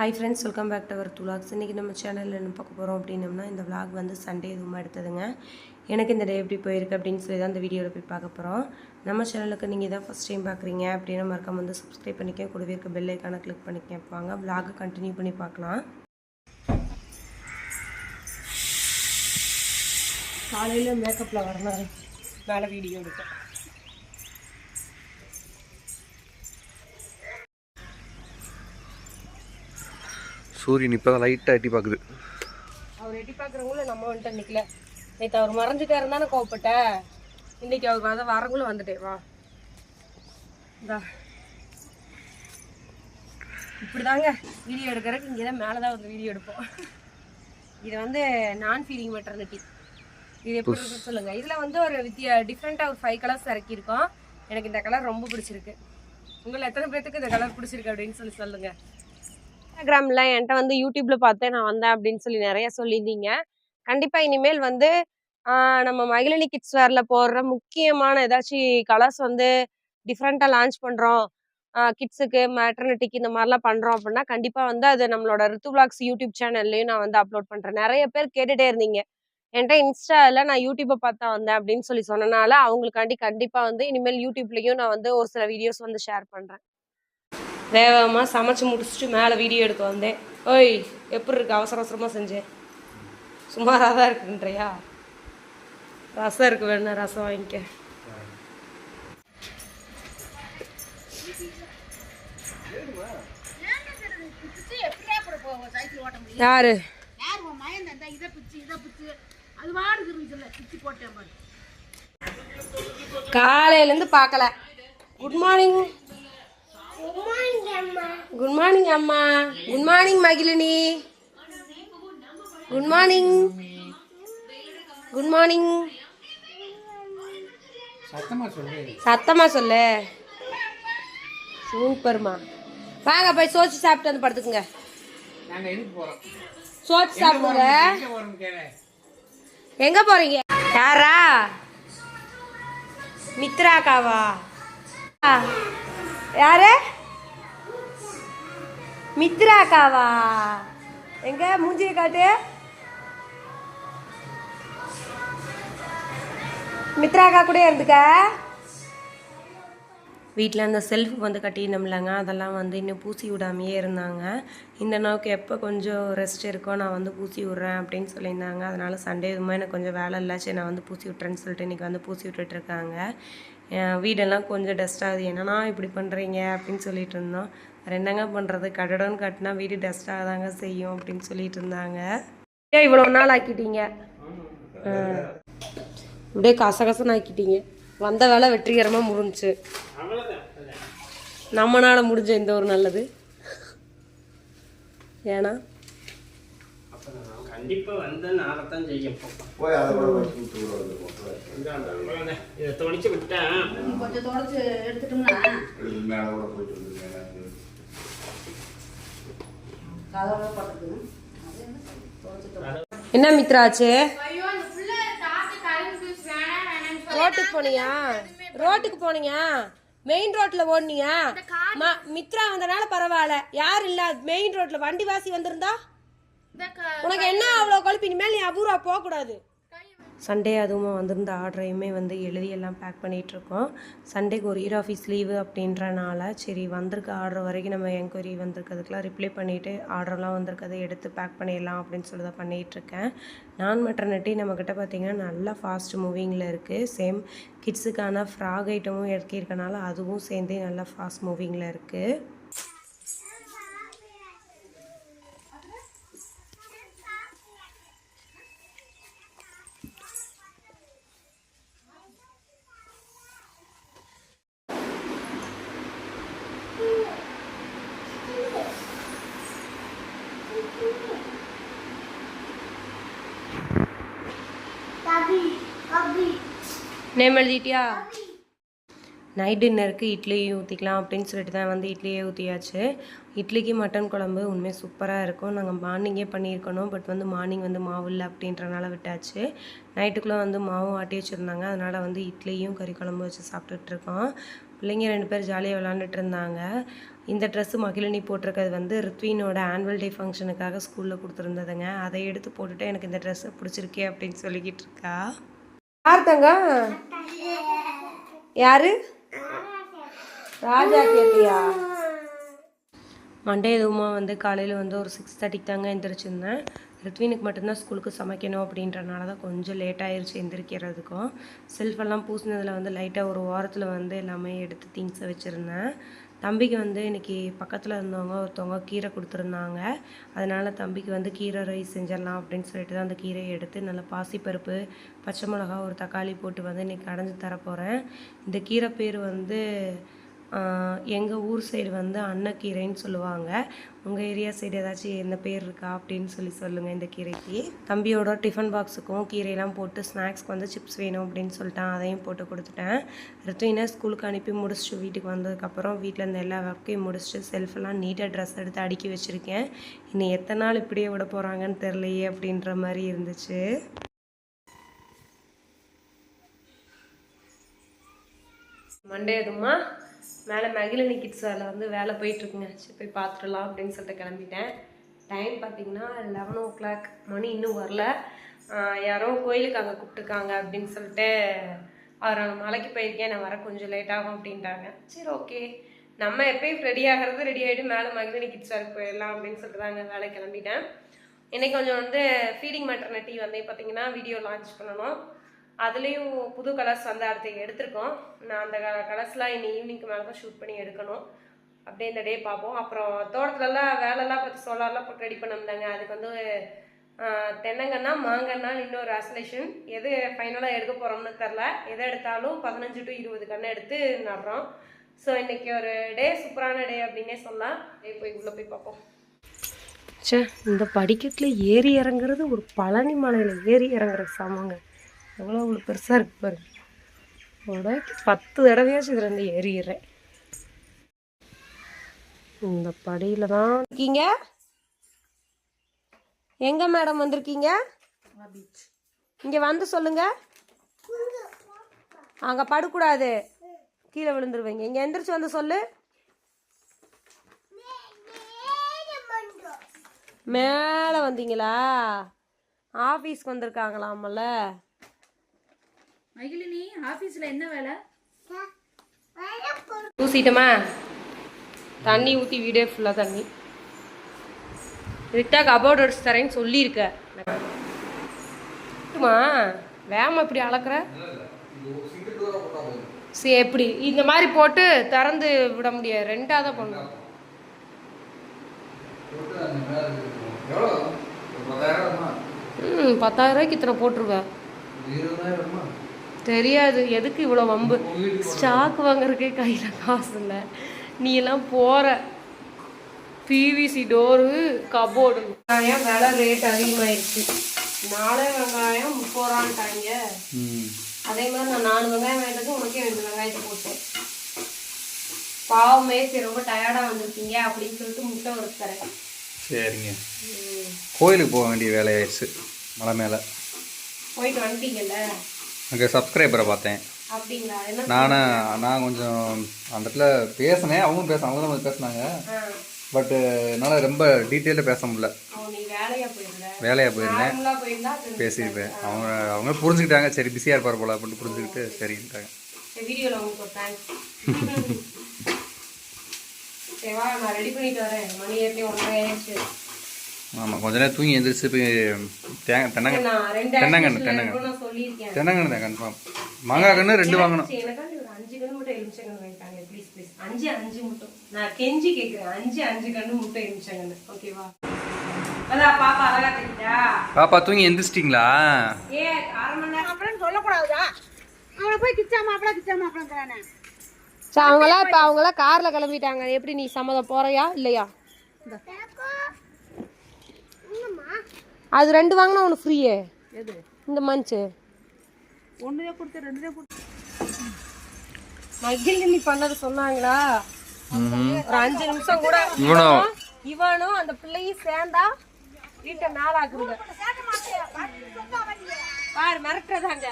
Hi friends welcome back to our துலாக்ஸ் இன்றைக்கி நம்ம சேனலில் என்ன பார்க்க போகிறோம் அப்படின்னம்னா இந்த விளாக் வந்து சண்டே எதுவுமே எடுத்ததுங்க. எனக்கு இந்த டே எப்படி போயிருக்கு அப்படின்னு சொல்லி தான் இந்த வீடியோவில் போய் பார்க்க போகிறோம் நம்ம சேனலுக்கு நீங்கள் தான் ஃபஸ்ட் டைம் பார்க்குறீங்க அப்படின்னா மறக்காம வந்து சப்ஸ்கிரைப் பண்ணிக்க கூடவே இருக்க பெல் ஐக்கானை கிளிக் பண்ணிக்க வாங்க விளாகை கண்டினியூ பண்ணி பார்க்கலாம். காலையில் மேக்கப்பில் வரணும் மேலே வீடியோ எடுத்தேன். சூரியன் இப்போ தான் லைட்டாக எட்டி பார்க்குது அவர் எட்டி பார்க்குறவங்கள நம்ம வந்துட்டு நிற்கல நேற்று அவர் மறைஞ்சிட்டாரு தானே கோவப்பட்ட. இன்னைக்கு அவர் வர வரவங்களும் வந்துட்டேன் வா. இந்தா. இப்படி தாங்க வீடியோ எடுக்கிறதுக்கு இங்கே தான் மேலே தான் வந்து வீடியோ எடுப்போம். இது வந்து நான் ஃபீலிங் மெட்டர்னிட்டி இது எப்படி இருக்குன்னு சொல்லுங்கள் இதில் வந்து ஒரு வித்தியா டிஃப்ரெண்ட்டாக ஒரு ஃபைவ் கலர்ஸ் இறக்கியிருக்கோம். எனக்கு இந்த கலர் ரொம்ப பிடிச்சிருக்கு. உங்களை எத்தனை பேர்த்துக்கு இந்த கலர் பிடிச்சிருக்கு அப்படின்னு சொல்லி சொல்லுங்கள் இன்ஸ்டாகிராமில் என்கிட்ட வந்து யூடியூப்பில் பார்த்து நான் வந்தேன் அப்படின்னு சொல்லி நிறைய சொல்லியிருந்தீங்க. கண்டிப்பாக இனிமேல் வந்து நம்ம மகிழினி கிட்ஸ் வேரில் போடுற முக்கியமான ஏதாச்சும் கலர்ஸ் வந்து டிஃப்ரெண்ட்டாக லான்ச் பண்ணுறோம் கிட்ஸுக்கு மேட்டர்னிட்டிக்கு இந்த மாதிரிலாம் பண்ணுறோம் அப்படின்னா கண்டிப்பாக வந்து அது நம்மளோட ரித்து பிளாக்ஸ் யூடியூப் சேனல்லையும் நான் வந்து அப்லோட் பண்ணுறேன் நிறைய பேர் கேட்டுகிட்டே இருந்தீங்க. என்கிட்ட இன்ஸ்டாவில் நான் யூடியூப்பை பார்த்தா வந்தேன் அப்படின்னு சொல்லி சொன்னனால அவங்களுக்காண்டி கண்டிப்பாக வந்து இனிமேல் யூடியூப்லேயும் நான் வந்து ஒரு சில வீடியோஸ் வந்து ஷேர் பண்ணுறேன் வேகமாக சமைச்சு முடிச்சுட்டு மேலே வீடியோ எடுக்க வந்தேன். ஓய் எப்படி இருக்கு? அவசர அவசரமாக செஞ்சேன் சுமாராக தான் இருக்குன்றியா? ரசம் இருக்கு வேணா ரசம் வாங்கிக்க. யாரு? யார் இதை இதை காலையிலேருந்து பார்க்கல. குட் மார்னிங் குட் மார்னிங் அம்மா good morning Magizhini good morning good morning சத்தமா சொல்லு. சூப்பர்மா. வாங்க போய் சோச்சு சாப்பிட்டு வந்து படுத்துக்குங்க. சோச்சு சாப்பிடுங்க. எங்க போறீங்க? யாரா? மித்ராக்காவா? யார்? மித்ரா அக்காவா? எங்க? மூஞ்சியை காட்டு. மித்ரா அக்கா கூட இருந்துக்க. வீட்டில் அந்த செல்ஃப் வந்து கட்டியிருந்தோம்லங்க அதெல்லாம் வந்து இன்னும் பூசி விடாமையே இருந்தாங்க. இந்த நாவுக்கு எப்போ கொஞ்சம் ரெஸ்ட் இருக்கோ நான் வந்து பூசி விட்றேன் அப்படின்னு சொல்லியிருந்தாங்க. அதனால் சண்டே இதுமா எனக்கு கொஞ்சம் வேலை இல்லை சரி நான் வந்து பூசி விட்றேன்னு சொல்லிட்டு இன்றைக்கி வந்து பூசி விட்டுட்ருக்காங்க வீடெல்லாம் கொஞ்சம் டஸ்ட் ஆகுது என்னன்னா இப்படி பண்ணுறீங்க அப்படின்னு சொல்லிட்டு இருந்தோம். வேறு என்னங்க பண்ணுறது கடடோன்னு கட்டினா வீடு டஸ்ட்டாக தாங்க செய்யும் அப்படின்னு சொல்லிட்டு இருந்தாங்க. ஏன் இவ்வளோ நாள் ஆக்கிட்டீங்க? அப்படியே கசகசன்னு ஆக்கிட்டீங்க. வந்த வேலை வெற்றிகரமாக முடிஞ்சுச்சு. நம்மளால் முடிஞ்ச இந்த ஒரு நல்லது. ஏன்னா கண்டிப்பா வந்து நாளைத்தான் செய்யும். போய் அதை கூட இதை விட்டேன். கொஞ்சம் எடுத்துட்டோம்னா. மேலே கூட போயிட்டு வந்துருக்கேன் என்ன மித்ராச்சு ரோட்டுக்கு போனியா? ரோட்டுக்கு போனியா? மெயின் ரோட்ல ஓடுனியா? ம- மித்ரா வந்தனால பரவாயில்ல. யார் இல்ல மெயின் ரோட்ல வண்டி வாசி வந்திருந்தா? உனக்கு என்ன அவ்வளோ கொழுப்பு? இனிமேல் நீ அபூர்வா போகக்கூடாது. சண்டே அதுவும் வந்திருந்த ஆர்டரையுமே வந்து எழுதி எல்லாம் பேக் பண்ணிட்டு இருக்கோம். சண்டே கொரியர் ஆஃபீஸ் லீவு அப்படின்றனால சரி வந்திருக்க ஆர்டர் வரைக்கும் நம்ம என்கொயரி வந்திருக்கிறதுக்கெலாம் ரிப்ளை பண்ணிவிட்டு ஆர்டர்லாம் வந்திருக்கதை எடுத்து பேக் பண்ணிடலாம் அப்படின்னு சொல்லி தான் பண்ணிகிட்ருக்கேன் நான் மெட்டர்னிட்டி நம்மக்கிட்ட பார்த்தீங்கன்னா நல்லா ஃபாஸ்ட் மூவிங்கில் இருக்குது சேம் கிட்ஸுக்கான ஃப்ராக் ஐட்டமும் இறக்கியிருக்கனால அதுவும் சேர்ந்தே நல்லா ஃபாஸ்ட் மூவிங்கில் இருக்குது நேம் எழுதிட்டியா? நைட் டின்னருக்கு இட்லியும் ஊற்றிக்கலாம் அப்படின்னு சொல்லிட்டு தான் வந்து இட்லியே ஊற்றியாச்சு இட்லிக்கு மட்டன் குழம்பு உண்மையாக சூப்பராக இருக்கும். நாங்கள் மார்னிங்கே பண்ணியிருக்கணும். பட் வந்து மார்னிங் வந்து மாவு இல்லை அப்படின்றனால விட்டாச்சு. நைட்டுக்குள்ளே வந்து மாவும் ஆட்டி வச்சுருந்தாங்க. அதனால் வந்து இட்லியும் கறி குழம்பு வச்சு சாப்பிட்டுட்ருக்கோம் பிள்ளைங்க ரெண்டு பேர் ஜாலியாக விளாண்டுட்டு இருந்தாங்க. இந்த ட்ரெஸ்ஸு மகிழினி போட்டிருக்கிறது வந்து ரித்வினோட ஆனுவல் டே ஃபங்க்ஷனுக்காக ஸ்கூலில் கொடுத்துருந்ததுங்க. அதை எடுத்து போட்டுட்டு எனக்கு இந்த ட்ரெஸ்ஸை பிடிச்சிருக்கே அப்படின்னு சொல்லிக்கிட்டு இருக்கா. யார் தங்க யாரு? ராஜா கேட்டியா? மண்டே எதுவுமா வந்து காலையில் வந்து ஒரு சிக்ஸ் தேர்ட்டிக்கு தாங்க எந்திரிச்சிருந்தேன். ரித்வினுக்கு மட்டும்தான் ஸ்கூலுக்கு சமைக்கணும் அப்படின்றனால தான் கொஞ்சம் லேட் ஆயிடுச்சு எந்திரிக்கிறதுக்கும். செல்ஃபெல்லாம் பூசினதில் வந்து லைட்டாக ஒரு வாரத்தில் வந்து எல்லாமே எடுத்து திங்ஸை வச்சுருந்தேன். தம்பிக்கு வந்து இன்றைக்கி பக்கத்தில் இருந்தவங்க ஒருத்தவங்க கீரை கொடுத்துருந்தாங்க. அதனால் தம்பிக்கு வந்து கீரை ரைஸ் செஞ்சிடலாம் அப்படின்னு சொல்லிட்டு தான் அந்த கீரையை எடுத்து நல்லா பாசிப்பருப்பு பச்சை மிளகா ஒரு தக்காளி போட்டு வந்து இன்றைக்கி கடைஞ்சி தரப்போகிறேன் இந்த கீரை பேர் வந்து எங்கள் ஊர் சைடு வந்து அன்னக்கீரைன்னு சொல்லுவாங்க. உங்கள் ஏரியா சைடு ஏதாச்சும் என்ன பேர் இருக்கா அப்படின்னு சொல்லி சொல்லுங்கள் இந்த கீரைக்கு. தம்பியோட டிஃபன் பாக்ஸுக்கும் கீரையெல்லாம் போட்டு ஸ்நாக்ஸ்க்கு வந்து சிப்ஸ் வேணும் அப்படின்னு சொல்லிட்டான். அதையும் போட்டு கொடுத்துட்டேன். ரித்வினை ஸ்கூலுக்கு அனுப்பி முடிச்சுட்டு வீட்டுக்கு வந்ததுக்கப்புறம் வீட்டில் இருந்த எல்லா ஒர்க்கையும் முடிச்சுட்டு செல்ஃபெல்லாம் நீட்டாக ட்ரெஸ் எடுத்து அடுக்கி வச்சுருக்கேன். இன்னும் எத்தனை நாள் இப்படியே விட போகிறாங்கன்னு தெரிலையே அப்படின்ற மாதிரி இருந்துச்சு. மண்டே எதுமா மேலே மகிழினி கிட்ஸால் வந்து வேலை போயிட்டுருக்குங்க. சரி போய் பார்த்துடலாம் அப்படின்னு சொல்லிட்டு கிளம்பிட்டேன். டைம் பார்த்தீங்கன்னா லெவன் ஓ கிளாக் மணி இன்னும் வரல. யாரோ கோயிலுக்கு அங்கே கூப்பிட்டுருக்காங்க அப்படின்னு சொல்லிட்டு அவர் அங்கே மலைக்கு போயிருக்கேன். நான் வர கொஞ்சம் லேட் ஆகும் அப்படின்ட்டாங்க சரி ஓகே நம்ம எப்பயும் ரெடி ஆகிறது ரெடி ஆகிட்டு மேலே மகிழினி கிட்ஸாருக்கு போயிடலாம் அப்படின்னு சொல்லிட்டு தாங்க வேலை கிளம்பிட்டேன். இன்னைக்கு கொஞ்சம் வந்து ஃபீடிங் மெட்டர்னிட்டி வந்து பார்த்தீங்கன்னா வீடியோ லான்ச் பண்ணணும். அதுலேயும் புது கலர்ஸ் வந்து அடுத்து எடுத்திருக்கோம். நான் அந்த கலர்ஸ்லாம் இன்னி ஈவினிங்க்கு மேலே தான் ஷூட் பண்ணி எடுக்கணும். அப்படியே இந்த டே பார்ப்போம். அப்புறம் தோட்டத்துலலாம் வேலைலாம் பார்த்து சோலார்லாம் போட்டு ரெடி பண்ணிருந்தாங்க அதுக்கு வந்து தென்னங்கன்னா மாங்கன்னா இன்னொரு அசலேஷன் எது ஃபைனலாக எடுக்க போகிறோம்னு தெரில எதை எடுத்தாலும் பதினஞ்சு டு இருபது கன்று எடுத்து நடுறோம். ஸோ இன்றைக்கி ஒரு டே சூப்பரான டே அப்படின்னே சொல்லலாம். டே போய் உள்ளே போய் பார்ப்போம். ச்சே இந்த படிக்கட்டில் ஏறி இறங்குறது ஒரு பழனி மலையில் ஏறி இறங்குற சமங்க எவ்வளோ அவ்வளோ பெருசாக இருக்கு பாரு உடனே பத்து தடவையாச்சும் இதில் இருந்து ஏறிடுறேன். இந்த படியில் தான் இருக்கீங்க? எங்கே மேடம் வந்திருக்கீங்க? இங்கே வந்து சொல்லுங்க. அங்கே படக்கூடாது. கீழே விழுந்துருவீங்க. இங்கே எந்திரிச்சு வந்து சொல்லு. மேலே வந்தீங்களா? ஆஃபீஸ்க்கு வந்திருக்காங்களாமல்ல. மகிழினி ஆபீஸ்ல என்ன வேலை? ஊசிட்டோமா தண்ணி ஊற்றி வீடே ஃபுல்லாக தண்ணி. இதுக்கிட்ட கபோர்டு அடிச்சு தரேன்னு சொல்லியிருக்க. மா வேம இப்படி அளக்குற? சரி எப்படி? இந்த மாதிரி போட்டு திறந்து விட முடியாது. ரெண்டாக தான் பண்ணும் ம் பத்தாயிரம் ரூபாய்க்கு இத்தனை போட்டிருவேன் தெரியாது. எதுக்கு இவ்வளோ வம்பு? ஸ்டாக் வாங்குறதுக்கே கையில் காசு இல்லை. நீ எல்லாம் போகிற பிவிசி டோரு கபோர்டு வெங்காயம் விலை ரேட் அதிகமாயிருச்சு நாலே வெங்காயம் முப்பது ரூபான்ட்டாங்க. அதே மாதிரி நான் நாலு வெங்காயம் வாங்கிட்டு உனக்கே ரெண்டு வெங்காயத்தை போட்டேன். பாவமே சரி ரொம்ப டயர்டாக வந்திருக்கீங்க அப்படின்னு சொல்லிட்டு முட்டை வறுத்து தரேன் சரிங்க கோயிலுக்கு போக வேண்டிய வேலையாயிடுச்சு மலை மேலே. போயிட்டு வந்துட்டீங்கல்ல? அங்கே சப்ஸ்கிரைபரை பார்த்தேன். நானும் நான் கொஞ்சம் அந்த இடத்துல பேசினேன். அவங்களும் பேச அவங்க தான் பேசினாங்க. ஆ. பட்டு என்னால் ரொம்ப டீட்டெயிலாக பேச முடியல. வேலையாக போயிருந்தேன். பேசியிருப்பேன் அவங்க அவங்க புரிஞ்சுக்கிட்டாங்க. சரி பிஸியாக இருப்பார் போல அப்படின்னு புரிஞ்சுக்கிட்டு சரின்ட்டாங்க. சரி வீடியோல உங்களுக்கு ஒரு தேங்க்ஸ் சரி வா நான் ரெடி பண்ணிட்டு வரேன். மணி ஏற்கனவே ஒன்றரை ஆயிடுச்சு. ஆமாம் கொஞ்ச நேரம் தூங்கி எந்திரிச்சு போய் தேங்காய் தென்னங்கன்று தென்னங்கன்று சொல்லியிருக்கேன். தென்னங்கன்று தான் கன்ஃபார்ம் மாங்காய் கன்று ரெண்டு வாங்கணும். சரி, எனக்காண்டி ஒரு அஞ்சு கன்று மட்டும் எலுமிச்சங்கன்று வாங்கிட்டாங்க. ப்ளீஸ் ப்ளீஸ் அஞ்சு அஞ்சு மட்டும். நான் கெஞ்சி கேட்குறேன் அஞ்சு அஞ்சு கன்று மட்டும் எலுமிச்சங்கன்று. ஓகேவா அதான் பாப்பா தூங்கி எந்திரிச்சிட்டிங்களா? ஏ அரை மணி நேரம். சொல்லக்கூடாதா அவனை போய் கிச்சா மாப்பிள கிச்சா மாப்பிளங்கிறானே அவங்களாம் இப்போ அவங்களாம் காரில் கிளம்பிட்டாங்க. எப்படி நீ சம்மதம் போறியா இல்லையா? அது ரெண்டு வாங்கினா ஒன்று ஃப்ரீயே எது? இந்த மந்த்ஸு ஒண்ணுதே கொடுத்து ரெண்டுதே கொடுத்து. மகிழினி பண்ணது சொன்னாங்களா? ஒரு அஞ்சு நிமிஷம் கூட. இவனும் இவனும் அந்த பிள்ளையும் சேர்ந்தா வீட்டை நாளாக்குங்க. பாரு மிரட்டுறதாங்க.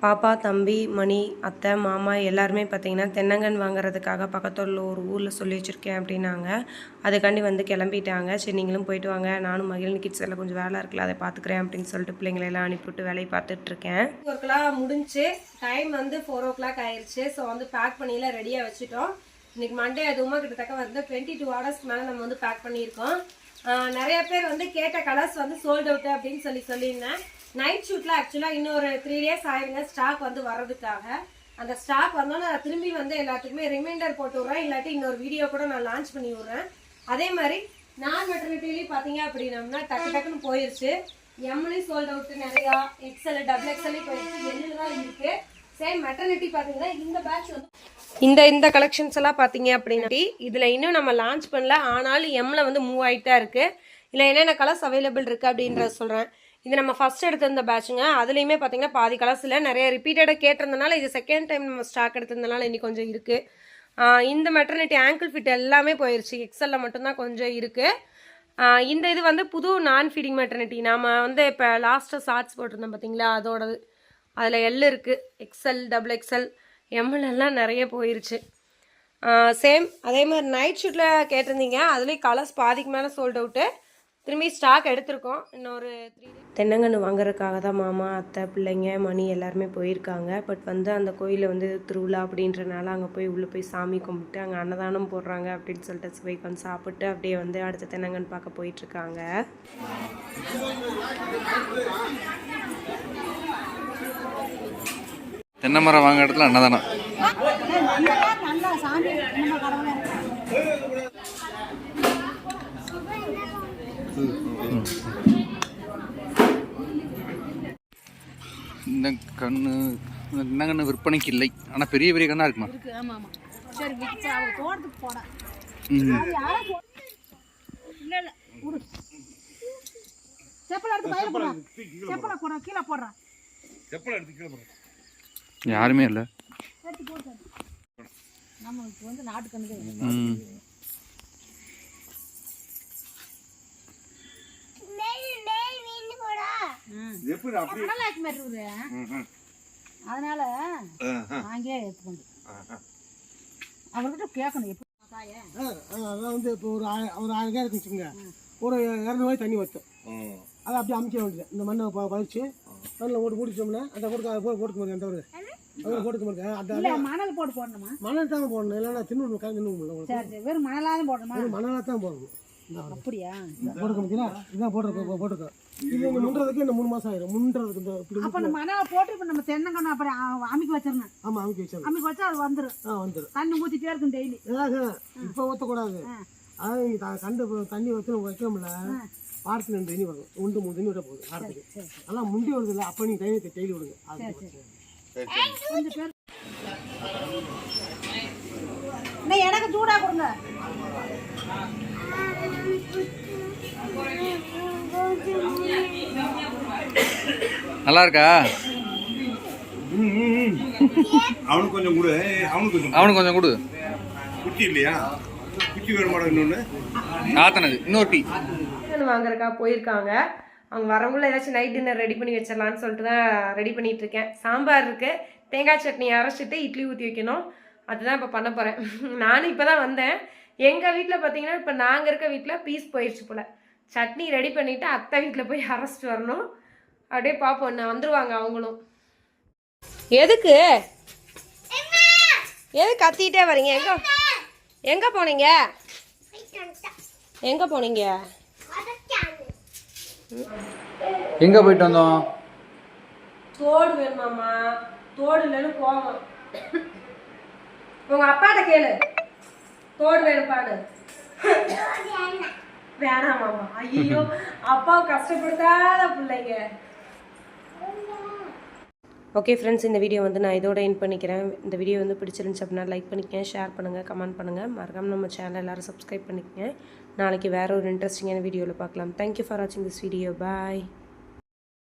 பாப்பா தம்பி மணி அத்தை மாமா எல்லாருமே பார்த்தீங்கன்னா தென்னங்கன் வாங்குறதுக்காக பக்கத்துல ஒரு ஊரில் சொல்லி வச்சுருக்கேன் அப்படின்னாங்க. அதுக்காண்டி வந்து கிளம்பிட்டாங்க. சரி நீங்களும் போயிட்டு வாங்க. நானும் மகிழினி கிட்ஸில் கொஞ்சம் வேலை இருக்குல்ல அதை பார்த்துக்கிறேன் அப்படின்னு சொல்லிட்டு பிள்ளைங்களை எல்லாம் அனுப்பிவிட்டு வேலையை பார்த்துட்ருக்கேன் ஒர்க்கெலாம் முடிஞ்சு டைம் வந்து ஃபோர் ஓ கிளாக் ஆயிடுச்சு ஸோ வந்து பேக் பண்ணியெல்லாம் ரெடியாக வச்சுட்டோம். இன்னைக்கு மண்டே அதுவுமா கிட்டத்தட்ட வந்து டுவெண்ட்டி டூ ஹவர்ஸ்க்கு மேலே நம்ம வந்து பேக் பண்ணியிருக்கோம். நிறைய பேர் வந்து கேட்ட கலர்ஸ் வந்து சோல்ட் அவுட் அப்படின்னு சொல்லி சொல்லியிருந்தேன். நைட் ஷூட்டில் ஆக்சுவலாக இன்னொரு த்ரீ டேஸ் ஆயிருங்க ஸ்டாக் வந்து வர்றதுக்காக. அந்த ஸ்டாக் வந்தோன்னே நான் திரும்பி வந்து எல்லாத்துக்குமே ரிமைண்டர் போட்டு விட்றேன். இல்லாட்டி இன்னொரு வீடியோ கூட நான் லான்ச் பண்ணி விட்றேன். அதே மாதிரி நான் மெட்டர்னிட்டிலையும் பார்த்தீங்க அப்படின்னம்னா டக்கு டக்குன்னு போயிருச்சு. எம்லையும் சோல்ட் அவுட் நிறையா எக்ஸல் டபுள் எக்ஸ்எல்லையும் போயிடுச்சு எல்லில் தான் இருக்குது சேம் மெட்டர்னிட்டி பார்த்தீங்கன்னா இந்த பேட்ச் வந்து இந்த இந்த கலெக்ஷன்ஸ் எல்லாம் பார்த்தீங்க அப்படின்னா இதில் இன்னும் நம்ம லான்ச் பண்ணல. ஆனாலும் எம்மில் வந்து மூவ் ஆகிட்டு தான் இருக்குது இல்லை என்னென்ன கலர்ஸ் அவைலபிள் இருக்குது அப்படின்றத சொல்கிறேன் இது நம்ம ஃபர்ஸ்ட் எடுத்திருந்த பேட்சுங்க அதுலேயுமே பார்த்தீங்கன்னா பாதி கலர்ஸில் நிறைய ரிப்பீட்டடாக கேட்டிருந்தனால இது செகண்ட் டைம் நம்ம ஸ்டாக் எடுத்திருந்தனால இன்னி கொஞ்சம் இருக்குது இந்த மெட்டர்னிட்டி ஆங்கிள் ஃபிட் எல்லாமே போயிருச்சு. எக்ஸலில் மட்டும்தான் கொஞ்சம் இருக்குது இந்த இது வந்து புது நான் ஃபீடிங் மெட்டர்னிட்டி நாம் வந்து இப்போ லாஸ்ட்டாக ஷார்ட்ஸ் போட்டிருந்தோம் பார்த்தீங்களா அதோடது அதில் எல் இருக்குது எக்ஸல் டபுள் எக்ஸல் எம்எல் எல்லாம் நிறைய போயிருச்சு. சேம் அதே மாதிரி நைட் ஷூட்டில் கேட்டிருந்தீங்க. அதுலேயும் கலர்ஸ் பாதிக்கு மேலே சோல்ட் அவுட்டு திரும்பி ஸ்டாக் எடுத்திருக்கோம். இன்னொரு த்ரீ தென்னங்கன்று வாங்குறதுக்காக தான் மாமா அத்தை பிள்ளைங்க மணி எல்லாருமே போயிருக்காங்க. பட் வந்து அந்த கோயிலில் வந்து திருவிழா அப்படின்றனால அங்கே போய் உள்ளே போய் சாமி கும்பிட்டு அங்கே அன்னதானம் போடுறாங்க அப்படின்னு சொல்லிட்டு சிவைக்கு வந்து சாப்பிட்டு அப்படியே வந்து அடுத்த தென்னங்கன்று பார்க்க போயிட்டுருக்காங்க. தென்னை மரம் வாங்குற இடத்துல அன்னதானம். இந்த கண்ணு இந்த தென்னங்கன்று விற்பனைக்கு இல்லை. ஆனால் பெரிய பெரிய கண்ணா இருக்குமா? இருக்கு ஆமா எப்படி அப்படி? மணல் ஆக்கி மாதிரி இருக்குது அதனால வாங்கியே எடுத்துக்கொண்டு. அவர்கிட்ட கேட்கணும் எப்படி அதான் வந்து இப்போ ஒரு ஆய- ஒரு ஆயிரம் காய் வச்சுக்கோங்க. ஒரு இரநூறுவாய் தண்ணி வச்சோம். அதை அப்படியே அமைக்க வேண்டியது இந்த மண்ணை ப பதிச்சு மண்ணில் போட்டு மூடிச்சோம்னா அந்த கொடுக்க போ- போட்டுக்க முடியும் அந்த ஒரு. அதில் போட்டுக்க முடியாது. அந்த இல்ல மணல் போட்டு போடணுமா? மணல் தான் போடணும். இல்லைன்னா தின்னு கை தின்னு முடியல உங்களுக்கு சரி சரி. வெறும் மணலாதான் போடணுமா? வெறும் மணலாக தான் போடணும். அப்படியா? போட்டுக்க முடியுங்களா இதான் போட்டுருக்கோம் போட்டுருக்கோம் இது இந்த முன்றதுக்கு இந்த மூணு மாதம் ஆயிடும் முன்றதுக்கு இந்த இப்படி அப்ப இந்த மணலை போட்டு இப்ப நம்ம தென்னங்கன்னு அப்படி அ- அமைக்க வச்சிடணும். ஆமாம் அமைக்க வச்சிடணும். அமைக்க வச்சா அது வந்துடும் ஆ வந்துடும் தண்ணி ஊத்திட்டே இருக்கும் டெய்லி. இப்போ ஊற்றக்கூடாது அதாவது நீங்கள் த- கண்டு தண்ணி வச்சு வைக்கணும்ல. வாரத்தில் ரெண்டு தண்ணி வரும். ஒன்று மூணு தண்ணி விட போகுது வாரத்துக்கு. அதெல்லாம் முண்டி வருது இல்லை அப்போ நீங்கள் தண்ணி டெய்லி விடுங்க. அது எனக்கு சூடா கொடுங்க. நல்லா இருக்கா அவனுக்கு கொஞ்சம் கொடு. அவனுக்கு கொஞ்சம் அவனுக்கு கொஞ்சம் கொடு. குச்சி இல்லையா? குச்சி வேணும் மாடம் இன்னொன்று ஆத்தனது இன்னொரு டீ. வாங்குறக்கா போயிருக்காங்க. அவங்க வரவங்கள ஏதாச்சும் நைட் டின்னர் ரெடி பண்ணி வச்சிடலான்னு சொல்லிட்டு தான் ரெடி பண்ணிட்டு இருக்கேன். சாம்பார் இருக்கு. தேங்காய் சட்னி அரைச்சிட்டு இட்லி ஊற்றி வைக்கணும். அதுதான் இப்போ பண்ண போகிறேன் நானும் இப்போ தான் வந்தேன். எங்கள் வீட்டில் பார்த்தீங்கன்னா இப்போ நாங்கள் இருக்க வீட்டில் பீஸ் போயிடுச்சு போல். சட்னி ரெடி பண்ணிவிட்டு அத்தை வீட்டில் போய் அரைச்சிட்டு வரணும். அப்படியே பார்ப்போம் நான் வந்துருவாங்க அவங்களும். எதுக்கு? எது கத்திட்டே வரீங்க? எங்க எங்க போனீங்க? எங்க போனீங்க? எங்கே போயிட்டு வந்தோம்? தோடு வேணுமாம்மா. தோடு இல்லைன்னு போவோம். உங்க அப்பாட்ட கேளு. தோடு வேணுப்பாடு வேணாமாம்மா ஐயோ அப்பா கஷ்டப்படுத்தாத பிள்ளைங்க. ஓகே ஃப்ரெண்ட்ஸ் இந்த வீடியோ வந்து நான் இதோட என் பண்ணிக்கிறேன். இந்த வீடியோ வந்து பிடிச்சிருந்துச்சு அப்படின்னா லைக் பண்ணிக்கங்க ஷேர் பண்ணுங்கள் கமெண்ட் பண்ணுங்கள் மறக்காமல் நம்ம சேனல் எல்லாரும் சப்ஸ்கிரைப் பண்ணிக்கங்க. நாளைக்கு வேற ஒரு இன்ட்ரெஸ்டிங்கான வீடியோவில் பார்க்கலாம். தேங்க்யூ ஃபார் வாட்சிங் திஸ் வீடியோ பாய்